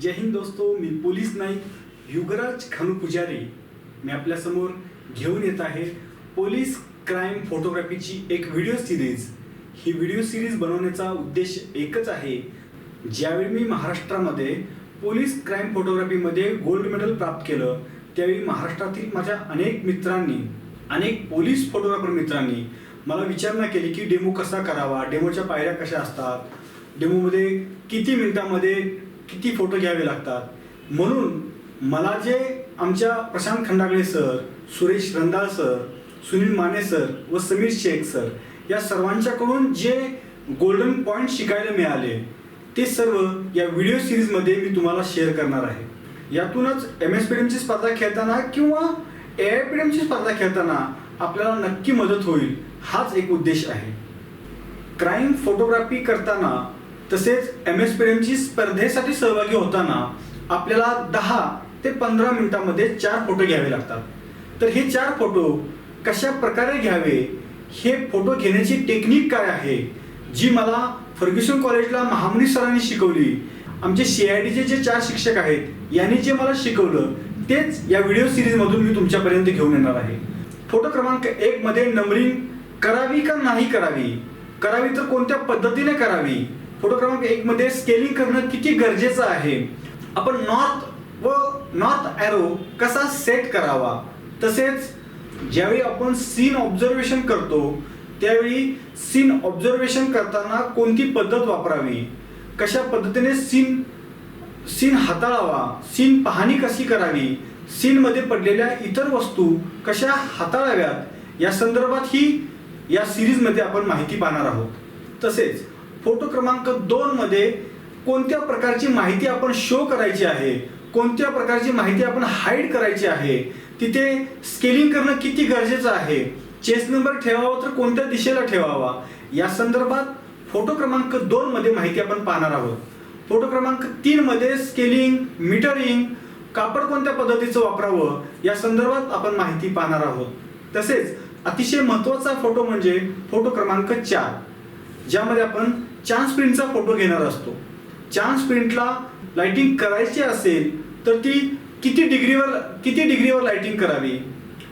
जय हिंद दोस्तो मी पोलीस नाईक युगराज खानू पुजारी. मी आपल्यासमोर घेऊन येत आहे पोलीस क्राईम फोटोग्राफीची एक व्हिडिओ सिरीज. ही व्हिडिओ सिरीज बनवण्याचा उद्देश एकच आहे. ज्यावेळी मी महाराष्ट्रामध्ये पोलीस क्राईम फोटोग्राफीमध्ये गोल्ड मेडल प्राप्त केलं त्यावेळी महाराष्ट्रातील माझ्या अनेक मित्रांनी अनेक पोलीस फोटोग्राफर मित्रांनी मला विचारणा केली की डेमो कसा करावा डेमोच्या पायऱ्या कशा असतात डेमोमध्ये किती मिनिटामध्ये किती फोटो घ्यावे लागतात? म्हणून मला जे आमच्या Prashant Khandagale sir Suresh Randal sir Sunil Mane sir व समीर शेख सर या सर्वांच्याकडून जे गोल्डन पॉईंट शिकायला मिळाले ते सर्व या व्हिडिओ सिरीजमध्ये मी तुम्हाला शेअर करणार आहे. यातूनच एम एस पी स्पर्धा खेळताना किंवा ए आय पी स्पर्धा खेळताना आपल्याला नक्की मदत होईल हाच एक उद्देश आहे. क्राईम फोटोग्राफी करताना तसेच एम एस प्रेमची स्पर्धेसाठी सहभागी होताना आपल्याला दहा ते पंधरा मिनिटांमध्ये चार फोटो घ्यावे लागतात. तर हे चार फोटो कशा प्रकारे घ्यावे? हे फोटो घेण्याची टेक्निक काय आहे? जी मला फर्ग्युसन कॉलेजला महामुनी सरांनी शिकवली. आमचे सी आय डीचे जे चार शिक्षक आहेत यांनी जे मला शिकवलं तेच या व्हिडिओ सिरीजमधून मी तुमच्यापर्यंत घेऊन येणार आहे. फोटो क्रमांक एक मध्ये नंबरिंग करावी का नाही करावी? करावी तर कोणत्या पद्धतीने करावी? फोटो क्रमांक एक मध्ये स्केलिंग करणं किती गरजेचं आहे? आपण नॉर्थ व नॉर्थ ॲरो कसा सेट करावा? तसेच ज्यावेळी आपण सीन ऑब्झर्वेशन करतो त्यावेळी सीन ऑब्झर्वेशन करताना कोणती पद्धत वापरावी? कशा पद्धतीने सीन सीन हाताळावा? सीन पाहणी कशी करावी? सीनमध्ये पडलेल्या इतर वस्तू कशा हाताळाव्यात? या संदर्भात ही या सिरीजमध्ये आपण माहिती पाहणार आहोत. तसेच फोटो क्रमांक दोन मध्ये कोणत्या प्रकारची माहिती आपण शो करायची आहे? कोणत्या प्रकारची माहिती आपण हाईड करायची आहे? तिथे स्केलिंग करणं किती गरजेचं आहे? चेस नंबर ठेवावा तर कोणत्या दिशेला ठेवावा? या संदर्भात फोटो क्रमांक दोन मध्ये माहिती आपण पाहणार आहोत. फोटो क्रमांक तीन मध्ये स्केलिंग मीटरिंग कापड कोणत्या पद्धतीचं वापरावं? या संदर्भात आपण माहिती पाहणार आहोत. तसेच अतिशय महत्त्वाचा फोटो म्हणजे फोटो क्रमांक चार ज्यामध्ये आपण चान्स प्रिंटचा फोटो घेणार असतो. चान्स प्रिंटला लाइटिंग करायची असेल तर ती किती डिग्रीवर किती डिग्रीवर लाइटिंग करावी?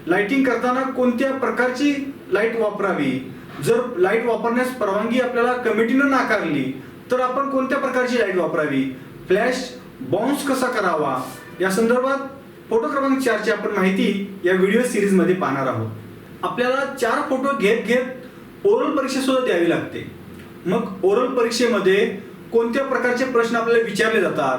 लाइटिंग करताना कोणत्या प्रकारची लाइट वापरावी? जर लाइट वापरण्यास परवानगी आपल्याला कमिटीनं नाकारली तर आपण कोणत्या प्रकारची लाइट वापरावी? फ्लॅश बाउन्स कसा करावा? या संदर्भात फोटो क्रमांक चारची आपण माहिती या व्हिडिओ सिरीजमध्ये पाहणार आहोत. आपल्याला चार फोटो घेत घेत ओरल परीक्षा सुद्धा द्यावी लागते. मग ओरल परीक्षेमध्ये कोणत्या प्रकारचे प्रश्न आपल्याला विचारले जातात?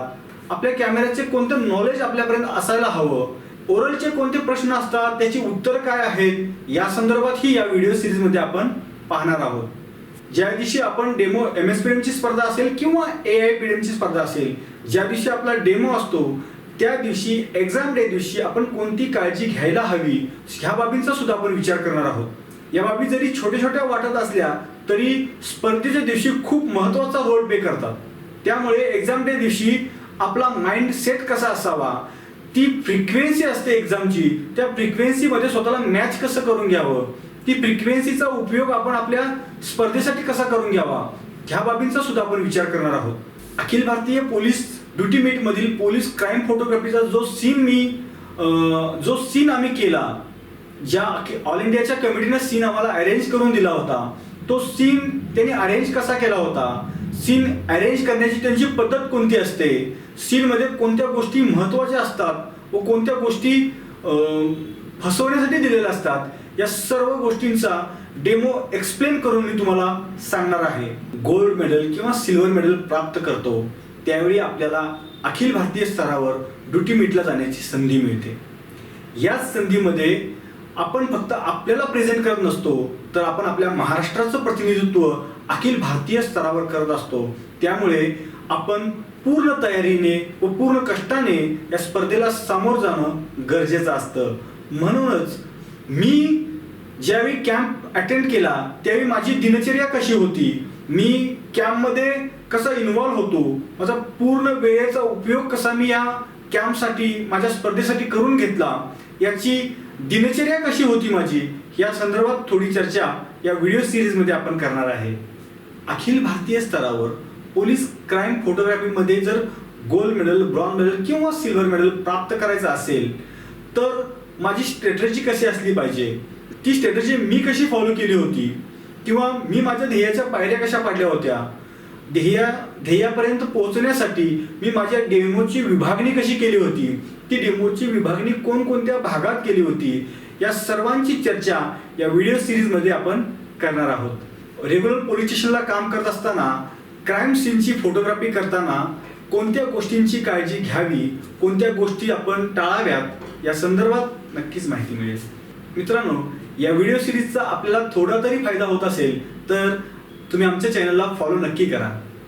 आपल्या कॅमेऱ्याचे कोणतं नॉलेज आपल्यापर्यंत असायला हवं? ओरलचे कोणते प्रश्न असतात? त्याची उत्तर काय आहेत? या संदर्भात ही या व्हिडिओ सिरीजमध्ये आपण पाहणार आहोत. ज्या दिवशी आपण डेमो एम एस ची स्पर्धा असेल किंवा ए आय पी ची स्पर्धा असेल ज्या दिवशी आपला डेमो असतो त्या दिवशी एक्झाम डे दिवशी आपण कोणती काळजी घ्यायला हवी? ह्या बाबींचा सुद्धा आपण विचार करणार आहोत. या बाबी जरी छोट्या छोट्या वाटत असल्या तरी स्पर्धेच्या दिवशी खूप महत्त्वाचा रोल प्ले करतात. त्यामुळे एक्झाम डे दिवशी आपला माइंड सेट कसा असावा ती फ्रिक्वेन्सी असते एक्झामची त्या फ्रिक्वेन्सीमध्ये स्वतःला मॅच कसं करून घ्यावं ती फ्रिक्वेन्सीचा उपयोग आपण आपल्या स्पर्धेसाठी कसा करून घ्यावा ह्या बाबींचा सुद्धा आपण विचार करणार आहोत. अखिल भारतीय पोलीस ड्युटी मीट मधील पोलीस क्राईम फोटोग्राफीचा जो सीन मी जो सीन आम्ही केला ज्या ऑल इंडियाच्या कमिटीनं सीन आम्हाला अरेंज करून दिला होता तो सीन त्यांनी अरेंज कसा केला होता? सीन अरेंज करण्याची त्यांची पद्धत कोणती असते? सीनमध्ये कोणत्या गोष्टी महत्त्वाच्या असतात व कोणत्या गोष्टी फसवण्यासाठी दिलेल्या असतात? या सर्व गोष्टींचा डेमो एक्सप्लेन करून मी तुम्हाला सांगणार आहे. गोल्ड मेडल किंवा सिल्वर मेडल प्राप्त करतो त्यावेळी आपल्याला अखिल भारतीय स्तरावर ड्युटी मीटला जाण्याची संधी मिळते. याच संधीमध्ये आपण फक्त आपल्याला प्रेझेंट करत नसतो तर आपण आपल्या महाराष्ट्राचं प्रतिनिधित्व अखिल भारतीय स्तरावर करत असतो. त्यामुळे आपण पूर्ण तयारीने व पूर्ण कष्टाने या स्पर्धेला सामोर जाणं गरजेचं असतं. म्हणूनच मी ज्यावेळी कॅम्प अटेंड केला त्यावेळी माझी दिनचर्या कशी होती? मी कॅम्पमध्ये कसा इन्व्हॉल्व होतो? माझा पूर्ण वेळेचा उपयोग कसा मी या कॅम्पसाठी माझ्या स्पर्धेसाठी करून घेतला? याची दिनचर्या कशी होती माझी? या संदर्भात थोडी चर्चा या व्हिडिओ सिरीजमध्ये आपण करणार आहे. अखिल भारतीय स्तरावर पोलीस क्राईम फोटोग्राफीमध्ये जर गोल्ड मेडल ब्रॉन्झ मेडल किंवा सिल्वर मेडल प्राप्त करायचं असेल तर माझी स्ट्रॅटर्जी कशी असली पाहिजे? ती स्ट्रॅटर्जी मी कशी फॉलो केली होती? किंवा मी माझ्या ध्येयाच्या पायऱ्या कशा पाडल्या होत्या? ध्येया ध्येयापर्यंत पोहोचण्यासाठी मी माझ्या डेमोची विभागणी कशी केली होती? ती डेमोची विभागणी कोणकोणत्या भागात केली होती? या सर्वांची चर्चा या व्हिडिओ सिरीजमध्ये आपण करणार आहोत. रेग्युलर पोलीस स्टेशनला काम करत असताना क्राईम सीनची फोटोग्राफी करताना कोणत्या गोष्टींची काळजी घ्यावी कोणत्या गोष्टी आपण टाळाव्यात या संदर्भात नक्कीच माहिती मिळेल. मित्रांनो या व्हिडिओ सिरीजचा आपल्याला थोडा तरी फायदा होत असेल तर तुम्ही आमच्या चॅनलला फॉलो नक्की करा.